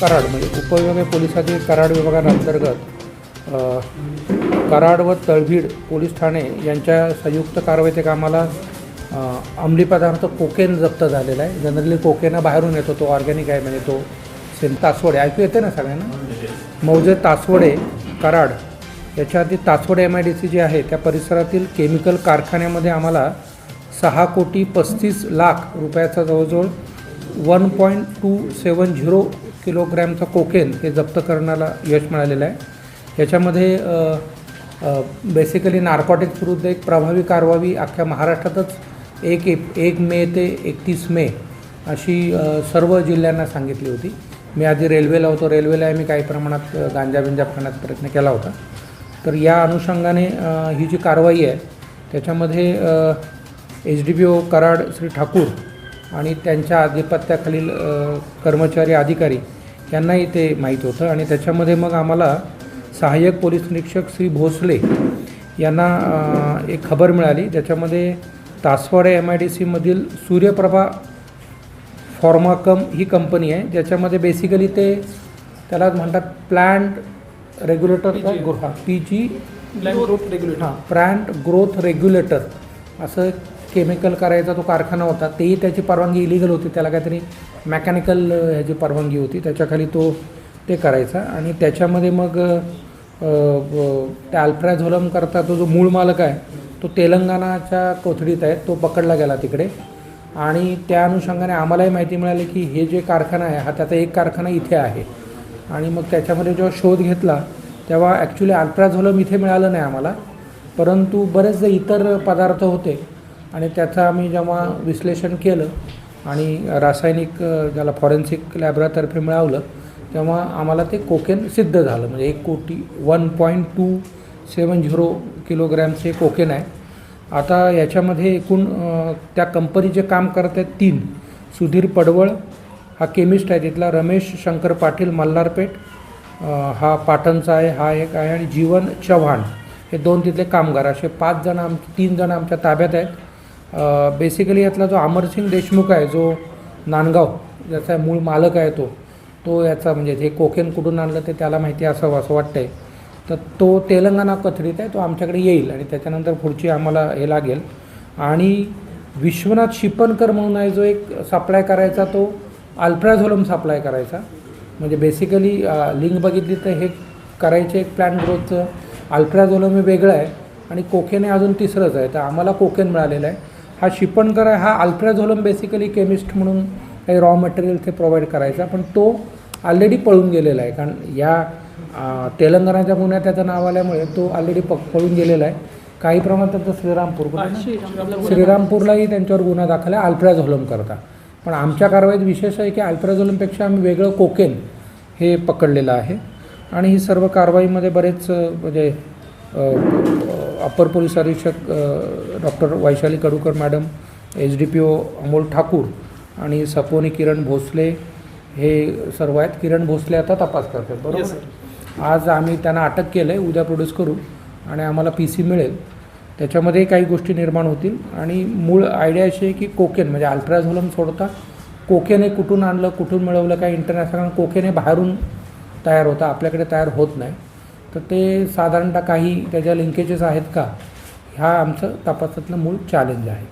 कराड म्हणजे उपविभागीय पोलिसातील कराड विभागांतर्गत कराड व तळभीड पोलीस ठाणे यांच्या संयुक्त कारवाईत एक आम्हाला अंमली पदार्थ कोकेन जप्त झालेला आहे. जनरली कोकेनं बाहेरून येतो तो ऑर्गॅनिक आहे म्हणजे तो. सेम तासवडे ऐकू येते ना सगळ्यांना? मौजे तासवडे कराड. याच्या आधी Taswade M I D C जी आहे त्या परिसरातील केमिकल कारखान्यामध्ये आम्हाला सहा कोटी पस्तीस लाख रुपयाचा जवळजवळ one point two seven zero किलोग्रॅमचा cocaine हे जप्त करण्याला यश मिळालेलं आहे. याच्यामध्ये बेसिकली नार्कॉटिक्स विरुद्ध एक प्रभावी कारवाई अख्ख्या महाराष्ट्रातच एक एप एक मे ते एकतीस मे अशी सर्व जिल्ह्यांना सांगितली होती. मी आधी रेल्वेला होतो. रेल्वेला मी काही प्रमाणात गांजा बिंजा करण्याचा प्रयत्न केला होता. तर या अनुषंगाने ही जी कारवाई आहे त्याच्यामध्ये H D P O Karad Shri Thakur आणि त्यांच्या आधिपत्याखालील कर्मचारी अधिकारी यांनाही ते माहीत होतं. आणि त्याच्यामध्ये मग आम्हाला सहाय्यक पोलीस निरीक्षक श्री भोसले यांना एक खबर मिळाली. ज्याच्यामध्ये तासवाडे एम आय डी सीमधील सूर्यप्रभा फॉर्माकम ही कंपनी आहे. ज्याच्यामध्ये बेसिकली ते त्याला म्हणतात plant regulator P G growth regulator हां प्लांट ग्रोथ रेग्युलेटर असं केमिकल करायचा तो कारखाना होता तेही त्याची परवानगी इलिगल होती. त्याला काहीतरी मेकॅनिकल ह्याची परवानगी होती. त्याच्याखाली तो ते करायचा. आणि त्याच्यामध्ये मग त्या अल्प्राझोलम करता तो जो मूळ मालक आहे तो तेलंगणाच्या कोथडीत आहे. तो पकडला गेला तिकडे. आणि त्या अनुषंगाने आम्हालाही माहिती मिळाली की हे जे कारखाना आहे हा त्याचा एक कारखाना इथे आहे. आणि मग त्याच्यामध्ये जेव्हा शोध घेतला तेव्हा ॲक्च्युली अल्ट्राझोलम इथे मिळालं नाही आम्हाला. परंतु बरेच जे इतर पदार्थ होते. आणि त्याचं आम्ही जेव्हा विश्लेषण केलं आणि रासायनिक ज्याला फॉरेन्सिक लॅबरातर्फे मिळवलं तेव्हा आम्हाला ते कोकेन सिद्ध झालं. म्हणजे एक कोटी one point two seven zero किलोग्रॅमचे cocaine आहे. आता याच्यामध्ये एकूण त्या कंपनी जे काम करत आहेत तीन सुधीर पडवळ हा केमिस्ट आहे तिथला रमेश शंकर पाटील मल्हारपेठ हा पाटणचा आहे हा एक आहे आणि जीवन चव्हाण. हे दोन तिथले कामगार असे पाच जण आम तीन जण आमच्या ताब्यात आहेत. बेसिकली यातला जो अमरसिंग देशमुख आहे जो नांदगाव ज्याचा मूळ मालक आहे तो तो याचा म्हणजे हे कोकेन कुठून आणलं ते त्याला माहिती असावं असं वाटतंय. तर तो तेलंगणा कथरीत आहे तो आमच्याकडे येईल आणि त्याच्यानंतर पुढची आम्हाला हे लागेल. आणि विश्वनाथ शिपणकर म्हणून आहे जो एक सप्लाय करायचा तो अल्प्राझोलम सप्लाय करायचा. म्हणजे बेसिकली लिंक बघितली तर हे करायचे एक प्लॅन ग्रोथचं अल्प्राझोलम हे वेगळं आहे आणि कोकेन हे अजून तिसरंच आहे. तर आम्हाला कोकेन मिळालेलं आहे. हा शिपणकर आहे हा अल्ट्राझोलम बेसिकली केमिस्ट म्हणून काही रॉ मटेरियल ते प्रोव्हाइड करायचा पण तो ऑलरेडी पळून गेलेला आहे. कारण या तेलंगणाच्या गुन्ह्यात त्याचं नाव आल्यामुळे तो ऑलरेडी प पळून गेलेला आहे. काही प्रमाणात त्याचं श्रीरामपूर? श्रीरामपूरलाही त्यांच्यावर गुन्हा दाखल आहे अल्ट्राझोलम करता. पण आमच्या कारवाईत विशेष आहे की अल्ट्राझोलमपेक्षा आम्ही वेगळं कोकेन हे पकडलेलं आहे. आणि ही सर्व कारवाईमध्ये बरेच म्हणजे अप्पर पोलीस अधीक्षक doctor Vaishali Kadukar madam H D P O Amol Thakur आणि सपोनी किरण भोसले हे सर्व आहेत. किरण भोसले आता तपास करतात बरोबर? आज आम्ही त्यांना अटक केलं आहे उद्या प्रोड्यूस करू आणि आम्हाला पी सी मिळेल. त्याच्यामध्ये काही गोष्टी निर्माण होतील आणि मूळ आयडिया अशी आहे की कोकेन म्हणजे अल्ट्राझोलम सोडता कोकेन हे कुठून आणलं कुठून मिळवलं काय इंटरनॅशनल कोकेन हे बाहेरून तयार होतं आपल्याकडे तयार होत नाही. तर ते साधारणतः काही त्याच्या लिंकेजेस आहेत का? हा आमचं तपासातलं मूळ चॅलेंज आहे.